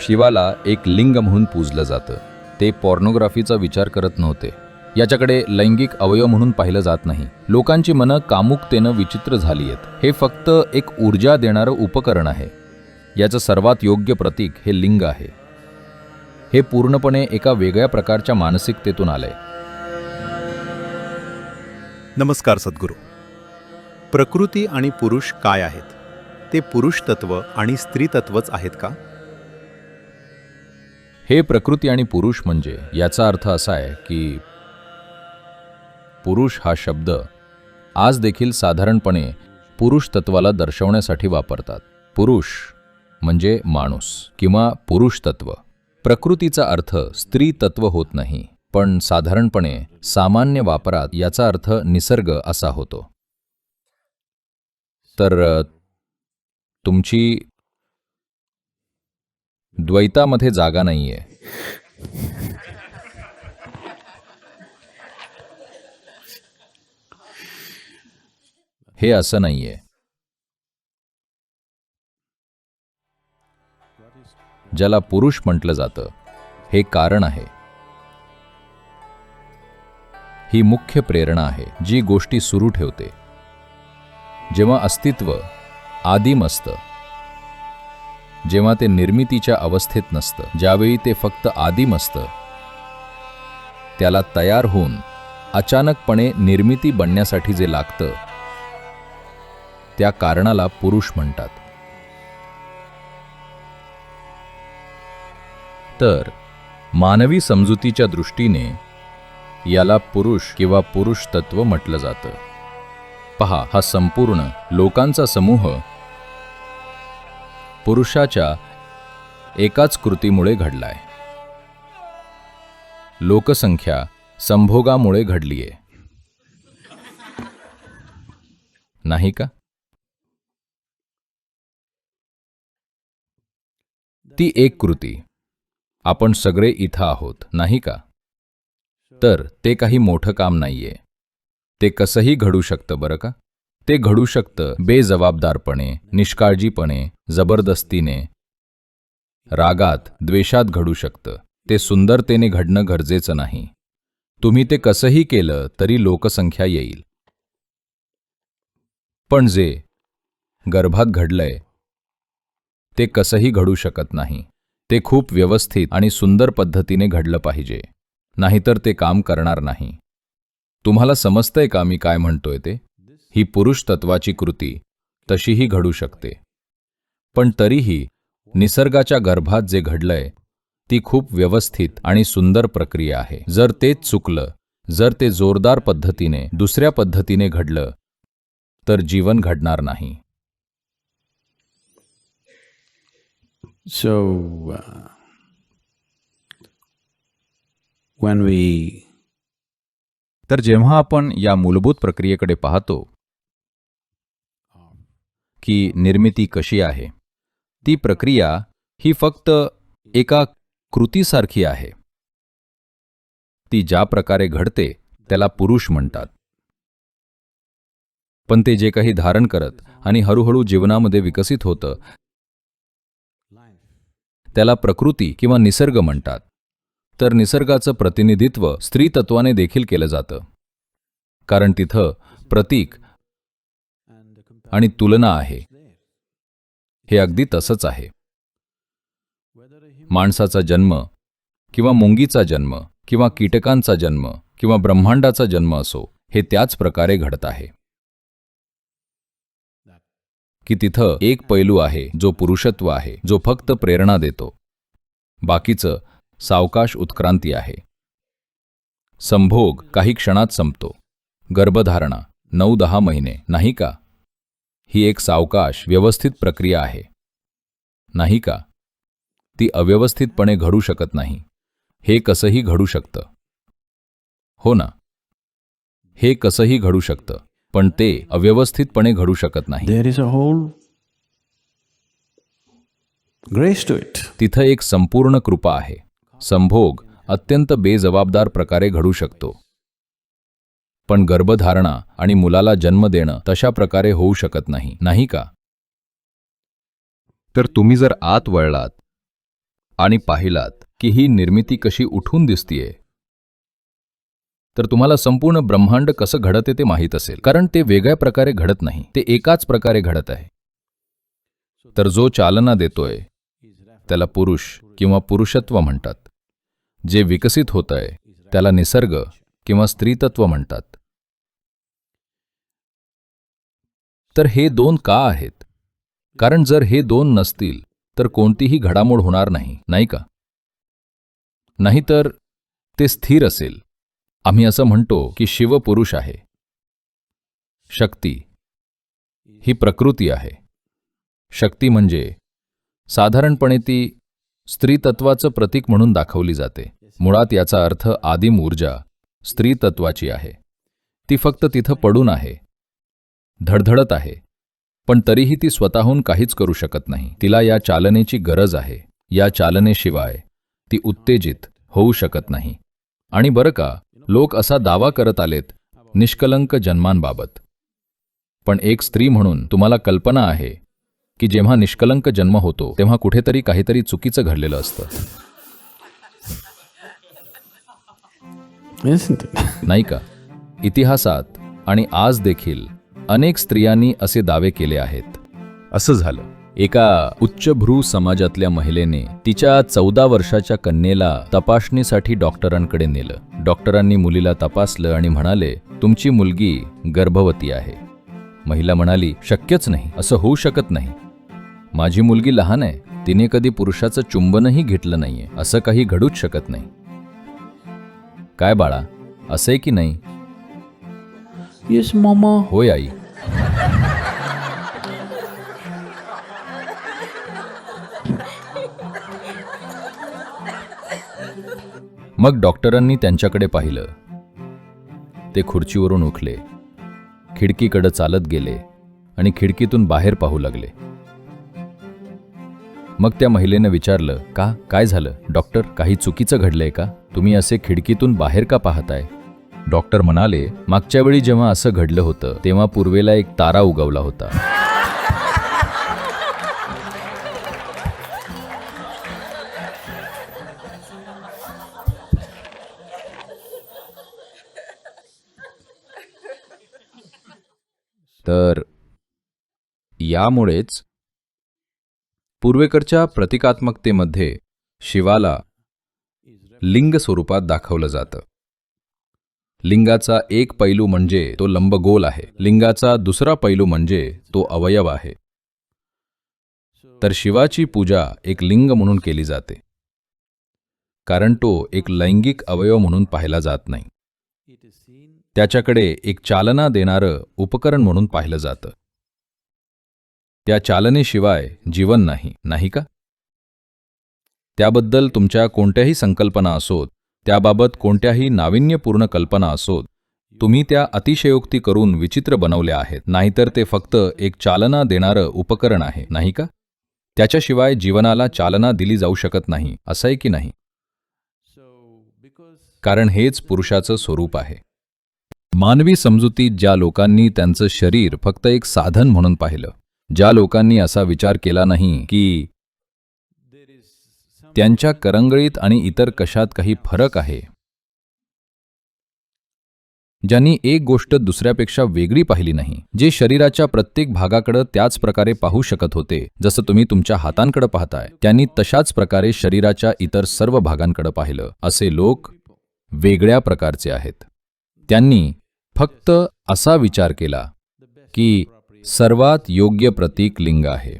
शिवाला एक लिंग म्हणून पूजलं जातं. ते पॉर्नोग्राफीचा विचार करत नव्हते. याच्याकडे लैंगिक अवयव म्हणून पाहिलं जात नाही. लोकांची मनं कामुकतेनं विचित्र झाली आहेत. हे फक्त एक ऊर्जा देणारं उपकरण आहे. याचं सर्वात योग्य प्रतीक हे लिंग आहे. हे पूर्णपणे एका वेगळ्या प्रकारच्या मानसिकतेतून आलंय. नमस्कार सद्गुरू. प्रकृती आणि पुरुष काय आहेत? ते पुरुष तत्व आणि स्त्री तत्वच आहेत का? हे प्रकृती आणि पुरुष म्हणजे याचा अर्थ असा आहे की पुरुष हा शब्द आज देखील साधारणपणे पुरुष तत्वाला दर्शवण्यासाठी वापरतात. पुरुष म्हणजे माणूस किंवा पुरुष तत्व. प्रकृतीचा अर्थ स्त्री तत्व होत नाही पण साधारणपणे सामान्य वापरात याचा अर्थ निसर्ग असा होतो. तर तुमची द्वैतामध्ये जागा नाहीये. हे असं नाहीये. ज्याला पुरुष म्हटलं जातं हे कारण आहे. ही मुख्य प्रेरणा आहे जी गोष्टी सुरू ठेवते. जेव्हा अस्तित्व आदिम असतं जेव्हा ते निर्मितीच्या अवस्थेत नसतं ज्यावेळी ते फक्त आदिम असतं त्याला तयार होऊन अचानकपणे निर्मिती बनण्यासाठी जे लागतं त्या कारणाला पुरुष म्हणतात. तर मानवी समजुतीच्या दृष्टीने याला पुरुष किंवा पुरुष तत्व म्हटलं जातं. पहा हा संपूर्ण लोकांचा समूह पुरुषाच्या एकाच कृतीमुळे घडलाय. लोकसंख्या संभोगामुळे घडलीये. नाही का? ती एक कृती. आपण सगळे इथं आहोत नाही का? तर ते काही मोठं काम नाहीये. ते कसंही घडू शकतं बरं का? ते घडू शकतं बेजबाबदारपणे निष्काळजीपणे जबरदस्तीने. रागात द्वेषात घडू शकतं ते सुंदरतेने घडणं गरजेचं नाही. तुम्ही ते कसंही केलं तरी लोकसंख्या येईल. पण जे गर्भात घडलंय ते कसंही घडू शकत नाही. ते खूप व्यवस्थित आणि सुंदर पद्धतीने घडलं पाहिजे. नाहीतर ते काम करणार नाही. तुम्हाला समजतंय का मी काय म्हणतोय ते? ही पुरुष तत्वाची कृती तशीही घडू शकते. पण तरीही निसर्गाच्या गर्भात जे घडलंय ती खूप व्यवस्थित आणि सुंदर प्रक्रिया आहे. जर तेच चुकलं जर ते जोरदार पद्धतीने दुसऱ्या पद्धतीने घडलं तर जीवन घडणार नाही. So, uh, when we तर जेव्हा आपण या मूलभूत प्रक्रियेकडे पाहतो की निर्मिती कशी आहे. ती प्रक्रिया ही फक्त एका कृतीसारखी आहे. ती ज्या प्रकारे घडते त्याला पुरुष म्हणतात. पण ते जे काही धारण करत आणि हळूहळू जीवनामध्ये विकसित होतं त्याला प्रकृती किंवा निसर्ग म्हणतात. तर निसर्गाचं प्रतिनिधित्व स्त्री तत्वाने देखील केलं जातं. कारण तिथं प्रतीक आणि तुलना आहे. हे अगदी तसंच आहे. माणसाचा जन्म किंवा मुंगीचा जन्म किंवा कीटकांचा जन्म किंवा ब्रह्मांडाचा जन्म असो हे त्याच प्रकारे घडत आहे. की तिथं एक पैलू आहे जो पुरुषत्व आहे जो फक्त प्रेरणा देतो. बाकीचं सावकाश उत्क्रांती आहे. संभोग काही क्षणात संपतो. गर्भधारणा नऊ दहा महिने नाही का? ही एक सावकाश व्यवस्थित प्रक्रिया आहे. नाही का? ती अव्यवस्थितपणे घडू शकत नाही. हे कसंही घडू शकतं. हो ना? हे कसंही घडू शकतं पण ते अव्यवस्थितपणे घडू शकत नाही. Is a whole grace to it. तिथं एक संपूर्ण कृपा आहे. संभोग अत्यंत बेजबाबदार प्रकारे घडू शकतो. पण गर्भधारणा आणि मुलाला जन्म देणं तशा प्रकारे होऊ शकत नाही. नाही का? तर तुम्ही जर आत वळलात आणि पाहिलात की ही निर्मिती कशी उठून दिसतीये तर तुम्हाला संपूर्ण ब्रह्मांड कसं घडते ते माहीत असेल. कारण ते वेगळ्या प्रकारे घडत नाही. ते एकाच प्रकारे घडत आहे. तर जो चालना देतोय त्याला पुरुष किंवा पुरुषत्व म्हणतात. जे विकसित होत आहे त्याला निसर्ग किंवा स्त्रीतत्व म्हणतात. तर हे दोन का आहेत? कारण जर हे दोन नसतील तर कोणतीही घडामोड होणार नाही नाही का? नाहीतर ते स्थिर असेल. आम्ही असं म्हणतो की शिव पुरुष आहे. शक्ती ही प्रकृती आहे. शक्ती म्हणजे साधारणपणे ती स्त्रीतत्वाचं प्रतीक म्हणून दाखवली जाते. मुळात याचा अर्थ आदिम ऊर्जा स्त्रीतत्वाची आहे. ती फक्त तिथं पडून आहे. धडधडत आहे. पण तरीही ती स्वतःहून काहीच करू शकत नाही. तिला या चालनेची गरज आहे. या चालनेशिवाय ती उत्तेजित होऊ शकत नाही. आणि बरं का लोक असा दावा करत आलेत निष्कलंक जन्मांबाबत. पण एक स्त्री म्हणून तुम्हाला कल्पना आहे की जेव्हा निष्कलंक जन्म होतो तेव्हा कुठेतरी काहीतरी चुकीचं घडलेलं असतं? नाही का? इतिहासात आणि आज देखील अनेक स्त्रियांनी असे दावे केले आहेत. असं झालं. एका उच्चभ्रू समाजातल्या महिलेने तिच्या चौदा वर्षाच्या कन्येला तपासणीसाठी डॉक्टरांकडे नेलं. डॉक्टरांनी मुलीला तपासलं आणि म्हणाले तुमची मुलगी गर्भवती आहे. महिला म्हणाली शक्यच नाही असं होऊ शकत नाही. माझी मुलगी लहान आहे तिने कधी पुरुषाचं चुंबनही घेतलं नाहीये असं काही घडूच शकत नाही. काय बाळा असंय की नाही? Yes, Mama. होय आई. मग डॉक्टरांनी त्यांच्याकडे पाहिलं. ते खुर्चीवरून उठले. खिडकीकडे चालत गेले आणि खिडकीतून बाहेर पाहू लागले. मग त्या महिलेनं विचारलं का? काय झालं? डॉक्टर काही चुकीचं घडलंय का? तुम्ही असे खिडकीतून बाहेर का पाहताय? डॉक्टर म्हणाले मागच्या वेळी जेव्हा असं घडलं होतं तेव्हा पूर्वेला एक तारा उगवला होता. तर यामुळेच पूर्वेकडच्या प्रतिकात्मकतेमध्ये शिवाला लिंग स्वरूपात दाखवलं जातं. लिंगाचा एक पैलू म्हणजे तो लंबगोल आहे. लिंगाचा दुसरा पैलू म्हणजे तो अवयव आहे. तर शिवाची पूजा एक लिंग म्हणून केली जाते. कारण तो एक लैंगिक अवयव म्हणून पाहिला जात नाही. त्याच्याकडे एक चालना देणारं उपकरण म्हणून पाहिलं जातं. त्या चालनेशिवाय जीवन नाही नाही का? त्याबद्दल तुमच्या कोणत्याही संकल्पना असोत त्याबाबत कोणत्याही नाविन्यपूर्ण कल्पना असोत तुम्ही त्या अतिशयोक्ती करून विचित्र बनवल्या आहेत नाहीतर ते फक्त एक चालना देणारं उपकरण आहे नाही का? त्याच्याशिवाय जीवनाला चालना दिली जाऊ शकत नाही असं आहे की नाही? कारण हेच पुरुषाचं स्वरूप आहे. मानवी समजुतीत ज्या लोकांनी त्यांचं शरीर फक्त एक साधन म्हणून पाहिलं ज्या लोकांनी असा विचार केला नाही की त्यांच्या करंगळीत आणि इतर कशात काही फरक आहे. ज्यांनी एक गोष्ट दुसऱ्यापेक्षा वेगळी पाहिली नाही जे शरीराच्या प्रत्येक भागाकडे त्याच प्रकारे पाहू शकत होते जसं तुम्ही तुमच्या हातांकडे पाहताय त्यांनी तशाच प्रकारे शरीराच्या इतर सर्व भागांकडे पाहिलं असे लोक वेगळ्या प्रकारचे आहेत. त्यांनी फक्त असा विचार केला की सर्वात योग्य प्रतीक लिंग आहे.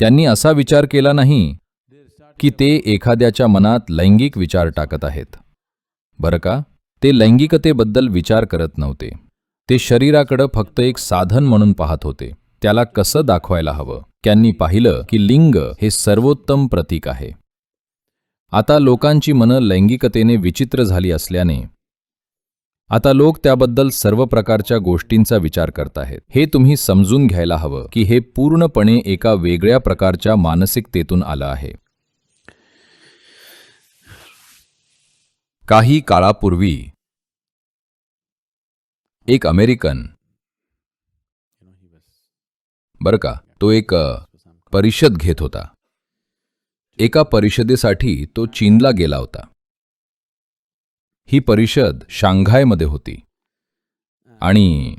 त्यांनी असा विचार केला नाही की ते एखाद्याच्या मनात लैंगिक विचार टाकत आहेत. बरं का? ते लैंगिकतेबद्दल विचार करत नव्हते. ते शरीराकडं फक्त एक साधन म्हणून पाहत होते. त्याला कसं दाखवायला हवं? त्यांनी पाहिलं की लिंग हे सर्वोत्तम प्रतीक आहे. आता लोकांची मनं लैंगिकतेने विचित्र झाली असल्याने. आता लोक त्याबद्दल सर्व प्रकारच्या गोष्टींचा विचार करत आहेत. हे तुम्ही समजून घ्यायला हवं की हे पूर्णपणे एका वेगळ्या प्रकारच्या मानसिकतेतून आलं आहे. काही काळापूर्वी एक अमेरिकन बरं का तो एक परिषद घेत होता. एका परिषदेसाठी तो चीनला गेला होता. ही परिषद शांघायमध्ये होती आणि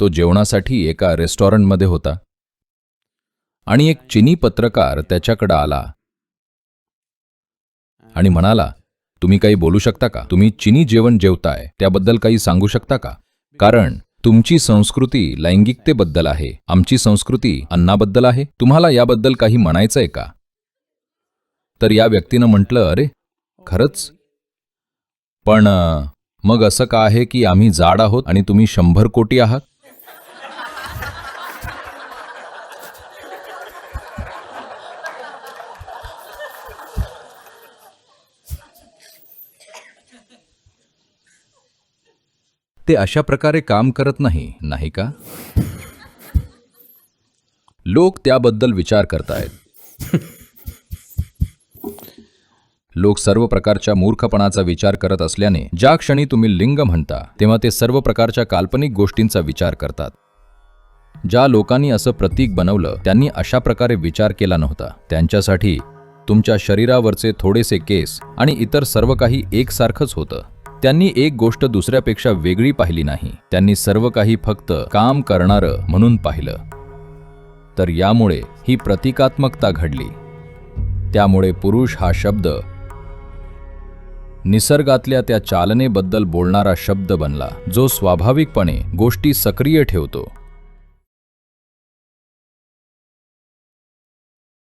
तो जेवणासाठी एका रेस्टॉरंटमध्ये होता. आणि एक चिनी पत्रकार त्याच्याकडे आला आणि म्हणाला तुम्ही काही बोलू शकता का? तुम्ही चिनी जेवण जेवताय त्याबद्दल काही सांगू शकता का? कारण तुमची संस्कृती लैंगिकतेबद्दल आहे. आमची संस्कृती अन्नाबद्दल आहे. तुम्हाला याबद्दल काही म्हणायचंय का? तर या व्यक्तीनं म्हटलं अरे खरंच? पण मग असं का आहे की आम्ही जाड आहोत आणि तुम्ही शंभर कोटी आहात? ते अशा प्रकारे काम करत नाही नाही का? लोक त्याबद्दल विचार करतायत. लोक सर्व प्रकारच्या मूर्खपणाचा विचार करत असल्याने ज्या क्षणी तुम्ही लिंग म्हणता तेव्हा ते सर्व प्रकारच्या काल्पनिक गोष्टींचा विचार करतात. ज्या लोकांनी असं प्रतीक बनवलं त्यांनी अशा प्रकारे विचार केला नव्हता. त्यांच्यासाठी तुमच्या शरीरावरचे थोडेसे केस आणि इतर सर्व काही एकसारखंच होतं. त्यांनी एक गोष्ट दुसऱ्यापेक्षा वेगळी पाहिली नाही. त्यांनी सर्व काही फक्त काम करणारं म्हणून पाहिलं. तर यामुळे ही प्रतिकात्मकता घडली. त्यामुळे पुरुष हा शब्द निसर्गातल्या त्या चालनेबद्दल बोलणारा शब्द बनला जो स्वाभाविकपणे गोष्टी सक्रिय ठेवतो.